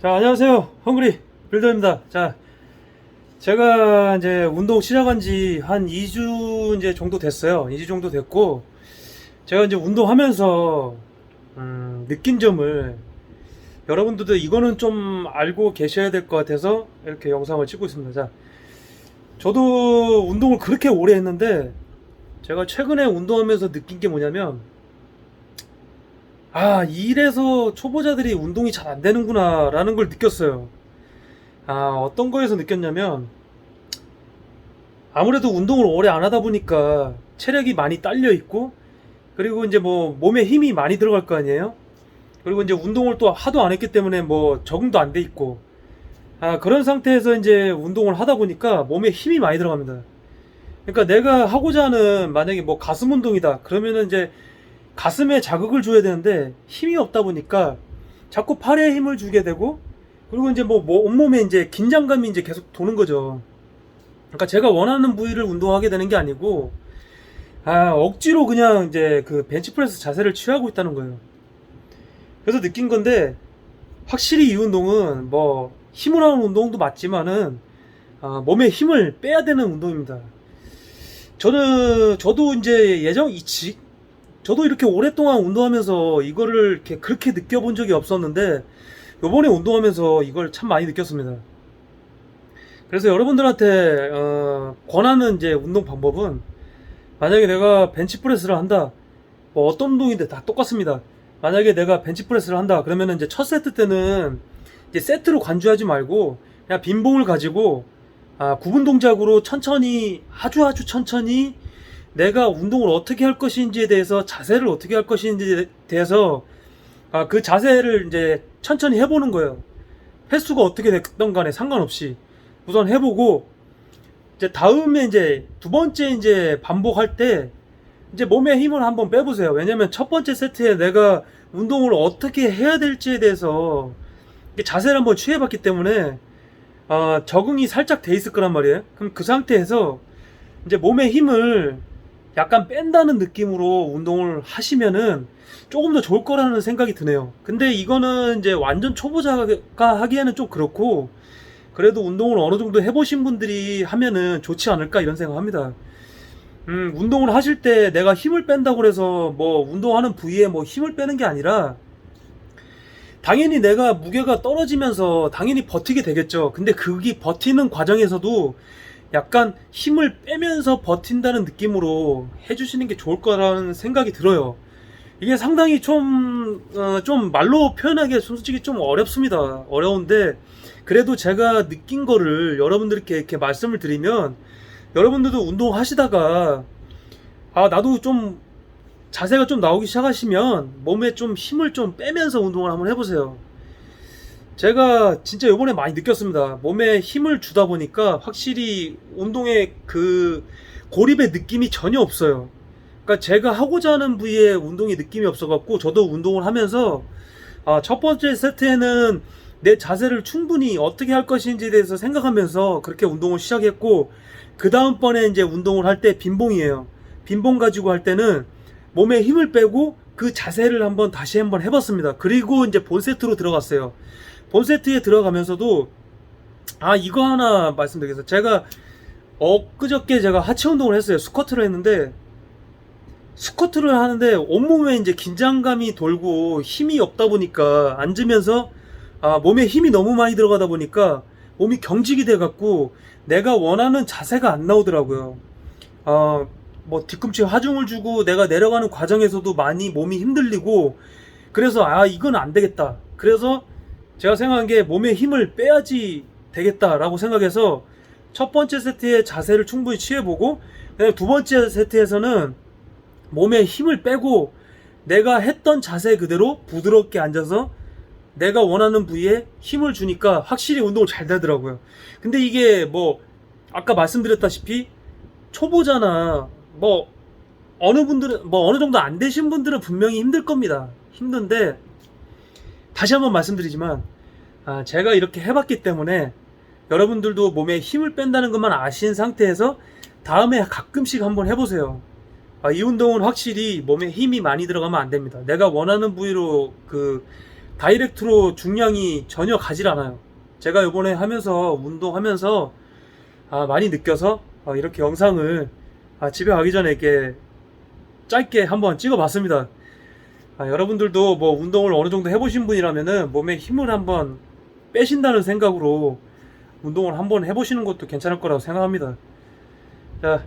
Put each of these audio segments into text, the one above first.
자, 안녕하세요. 헝그리 빌더입니다. 자, 제가 이제 운동 시작한 지 한 2주 이제 정도 됐어요. 2주 정도 됐고, 제가 이제 운동하면서, 음, 느낀 점을 여러분들도 이거는 좀 알고 계셔야 될 것 같아서 이렇게 영상을 찍고 있습니다. 자, 저도 운동을 그렇게 오래 했는데, 제가 최근에 운동하면서 느낀 게 뭐냐면, 아, 이래서 초보자들이 운동이 잘 안 되는구나, 라는 걸 느꼈어요. 아, 어떤 거에서 느꼈냐면, 아무래도 운동을 오래 안 하다 보니까 체력이 많이 딸려 있고, 그리고 이제 뭐 몸에 힘이 많이 들어갈 거 아니에요? 그리고 이제 운동을 또 하도 안 했기 때문에 뭐 적응도 안 돼 있고, 아, 그런 상태에서 이제 운동을 하다 보니까 몸에 힘이 많이 들어갑니다. 그러니까 내가 하고자 하는 만약에 뭐 가슴 운동이다. 그러면은 이제 가슴에 자극을 줘야 되는데 힘이 없다 보니까 자꾸 팔에 힘을 주게 되고 그리고 이제 뭐, 뭐 온몸에 이제 긴장감이 이제 계속 도는 거죠. 그러니까 제가 원하는 부위를 운동하게 되는 게 아니고 아, 억지로 그냥 이제 그 벤치프레스 자세를 취하고 있다는 거예요. 그래서 느낀 건데 확실히 이 운동은 뭐 힘을 하는 운동도 맞지만은 아, 몸에 힘을 빼야 되는 운동입니다. 저는 저도 이제 예정 이치 저도 이렇게 오랫동안 운동하면서 이거를 이렇게 그렇게 느껴본 적이 없었는데 요번에 운동하면서 이걸 참 많이 느꼈습니다. 그래서 여러분들한테 어, 권하는 이제 운동 방법은 만약에 내가 벤치프레스를 한다 뭐 어떤 운동인데 다 똑같습니다. 만약에 내가 벤치프레스를 한다 그러면은 이제 첫 세트 때는 이제 세트로 관주하지 말고 그냥 빈봉을 가지고 아, 구분 동작으로 천천히 아주 아주 천천히 내가 운동을 어떻게 할 것인지에 대해서 자세를 어떻게 할 것인지에 대해서 아, 그 자세를 이제 천천히 해보는 거예요. 횟수가 어떻게 됐던 간에 상관없이 우선 해보고 이제 다음에 이제 두 번째 이제 반복할 때 이제 몸에 힘을 한번 빼보세요. 왜냐면 첫 번째 세트에 내가 운동을 어떻게 해야 될지에 대해서 자세를 한번 취해봤기 때문에 아, 적응이 살짝 돼 있을 거란 말이에요. 그럼 그 상태에서 이제 몸에 힘을 약간 뺀다는 느낌으로 운동을 하시면은 조금 더 좋을 거라는 생각이 드네요. 근데 이거는 이제 완전 초보자가 하기에는 좀 그렇고 그래도 운동을 어느 정도 해보신 분들이 하면은 좋지 않을까 이런 생각합니다. 음, 운동을 하실 때 내가 힘을 뺀다고 해서 뭐 운동하는 부위에 뭐 힘을 빼는 게 아니라 당연히 내가 무게가 떨어지면서 당연히 버티게 되겠죠. 근데 그게 버티는 과정에서도 약간 힘을 빼면서 버틴다는 느낌으로 해주시는 게 좋을 거라는 생각이 들어요. 이게 상당히 좀, 어, 좀 말로 표현하기 솔직히 좀 어렵습니다. 어려운데, 그래도 제가 느낀 거를 여러분들께 이렇게 말씀을 드리면, 여러분들도 운동하시다가, 아, 나도 좀 자세가 좀 나오기 시작하시면, 몸에 좀 힘을 좀 빼면서 운동을 한번 해보세요. 제가 진짜 요번에 많이 느꼈습니다. 몸에 힘을 주다 보니까 확실히 운동의 그 고립의 느낌이 전혀 없어요. 그러니까 제가 하고자 하는 부위에 운동의 느낌이 없어갖고 저도 운동을 하면서 아, 첫 번째 세트에는 내 자세를 충분히 어떻게 할 것인지에 대해서 생각하면서 그렇게 운동을 시작했고 그 다음번에 이제 운동을 할 때 빈봉이에요. 빈봉 가지고 할 때는 몸에 힘을 빼고 그 자세를 한번 다시 한번 해봤습니다. 그리고 이제 본 세트로 들어갔어요. 본 세트에 들어가면서도 아 이거 하나 말씀드리겠습니다. 제가 엊그저께 제가 하체 운동을 했어요. 스쿼트를 했는데 스쿼트를 하는데 온몸에 이제 긴장감이 돌고 힘이 없다 보니까 앉으면서 아, 몸에 힘이 너무 많이 들어가다 보니까 몸이 경직이 돼 갖고 내가 원하는 자세가 안 나오더라고요. 아, 뭐 뒤꿈치에 하중을 주고 내가 내려가는 과정에서도 많이 몸이 힘들리고 그래서 아 이건 안 되겠다. 그래서 제가 생각한 게 몸에 힘을 빼야지 되겠다라고 생각해서 첫 번째 세트의 자세를 충분히 취해보고 두 번째 세트에서는 몸에 힘을 빼고 내가 했던 자세 그대로 부드럽게 앉아서 내가 원하는 부위에 힘을 주니까 확실히 운동을 잘 되더라고요. 근데 이게 뭐 아까 말씀드렸다시피 초보자나 뭐 어느 분들은 뭐 어느 정도 안 되신 분들은 분명히 힘들 겁니다. 힘든데 다시 한번 말씀드리지만 아, 제가 이렇게 해봤기 때문에 여러분들도 몸에 힘을 뺀다는 것만 아신 상태에서 다음에 가끔씩 한번 해보세요. 아, 이 운동은 확실히 몸에 힘이 많이 들어가면 안 됩니다. 내가 원하는 부위로 그 다이렉트로 중량이 전혀 가질 않아요. 제가 이번에 하면서 운동하면서 아, 많이 느껴서 어, 이렇게 영상을 아, 집에 가기 전에 이렇게 짧게 한번 찍어봤습니다. 아, 여러분들도 뭐 운동을 어느 정도 해보신 분이라면은 몸에 힘을 한번 빼신다는 생각으로 운동을 한번 해보시는 것도 괜찮을 거라고 생각합니다. 자,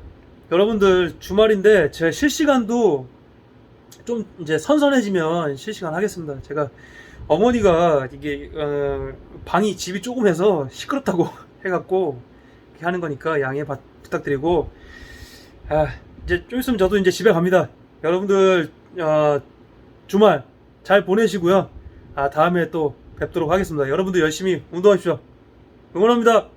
여러분들 주말인데 제 실시간도 좀 이제 선선해지면 실시간 하겠습니다. 제가 어머니가 이게 어, 방이 집이 조금 해서 시끄럽다고 해갖고 하는 거니까 양해 바- 부탁드리고 아, 이제 좀 있으면 저도 이제 집에 갑니다. 여러분들 어, 주말 잘 보내시고요. 아, 다음에 또 뵙도록 하겠습니다. 여러분들 열심히 운동하십시오. 응원합니다.